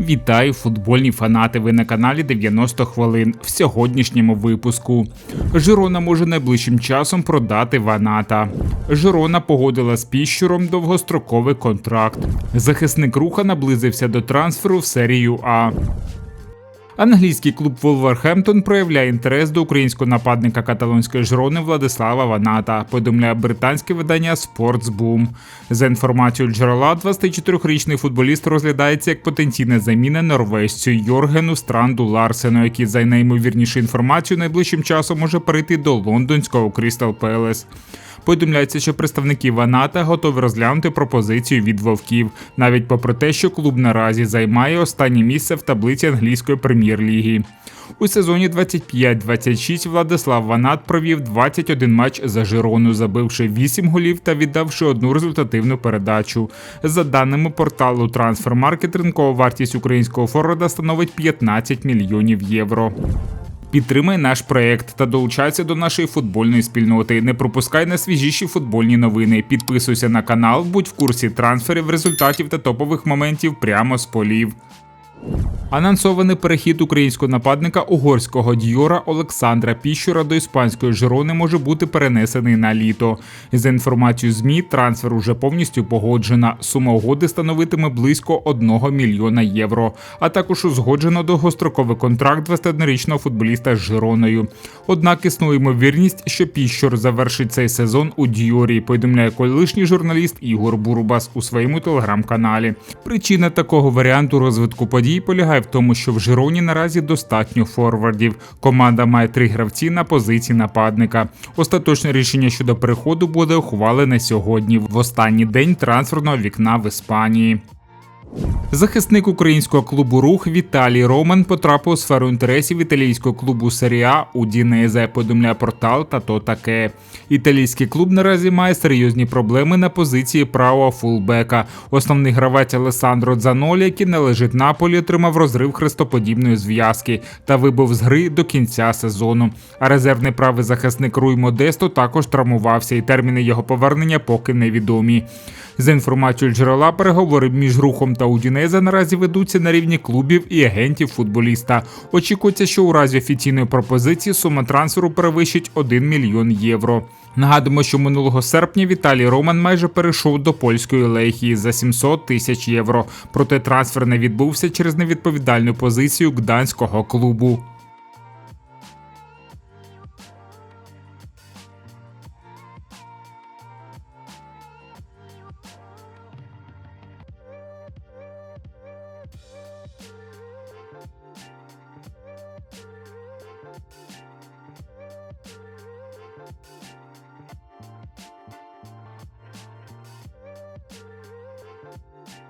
Вітаю, футбольні фанати. Ви на каналі 90 хвилин в сьогоднішньому випуску. Жирона може найближчим часом продати Ваната. Жирона погодила з піщуром довгостроковий контракт. Захисник руха наблизився до трансферу в серію А. Англійський клуб Вулверхемптон проявляє інтерес до українського нападника каталонської жрони Владислава Ваната. Повідомляє британське видання Sportsboom. За інформацією джерела, 24-річний футболіст розглядається як потенційна заміна норвежцю Йоргену Странду Ларсену, який за найімовірнішу інформацію найближчим часом може перейти до лондонського Крістал Пелес. Повідомляється, що представники Ваната готові розглянути пропозицію від вовків, навіть попри те, що клуб наразі займає останнє місце в таблиці англійської прем'єр-ліги. У сезоні 25-26 Владислав Ванат провів 21 матч за Жирону, забивши 8 голів та віддавши одну результативну передачу. За даними порталу Трансфермаркет, ринкова вартість українського форварда становить 15 мільйонів євро. Підтримай наш проект та долучайся до нашої футбольної спільноти. Не пропускай найсвіжіші футбольні новини. Підписуйся на канал, будь в курсі трансферів, результатів та топових моментів прямо з полів. Анонсований перехід українського нападника угорського діора Олександра Піщура до іспанської Жирони може бути перенесений на літо. За інформацією ЗМІ, трансфер уже повністю погоджена. Сума угоди становитиме близько 1 мільйона євро. А також узгоджено довгостроковий контракт 21-річного футболіста з Жироною. Однак існує ймовірність, що Піщур завершить цей сезон у Діорі. Повідомляє колишній журналіст Ігор Бурбас у своєму телеграм-каналі. Причина такого варіанту розвитку подій полягає в тому, що в Жироні наразі достатньо форвардів. Команда має три гравці на позиції нападника. Остаточне рішення щодо переходу буде ухвалене сьогодні, в останній день трансферного вікна в Іспанії. Захисник українського клубу Рух Віталій Роман потрапив у сферу інтересів італійського клубу Серія Удінезе, повідомляє портал та то таке. Італійський клуб наразі має серйозні проблеми на позиції правого фулбека. Основний гравець Алесандро Дзанолі, який належить Наполі, отримав розрив хрестоподібної зв'язки та вибув з гри до кінця сезону. А резервний правий захисник Руй Модесто також травмувався, і терміни його повернення поки невідомі. За інформацією джерела, переговори між рухом та Удінеза наразі ведуться на рівні клубів і агентів футболіста. Очікується, що у разі офіційної пропозиції сума трансферу перевищить 1 мільйон євро. Нагадуємо, що минулого серпня Віталій Роман майже перейшов до польської лехії за 700 тисяч євро. Проте трансфер не відбувся через невідповідальну позицію гданського клубу.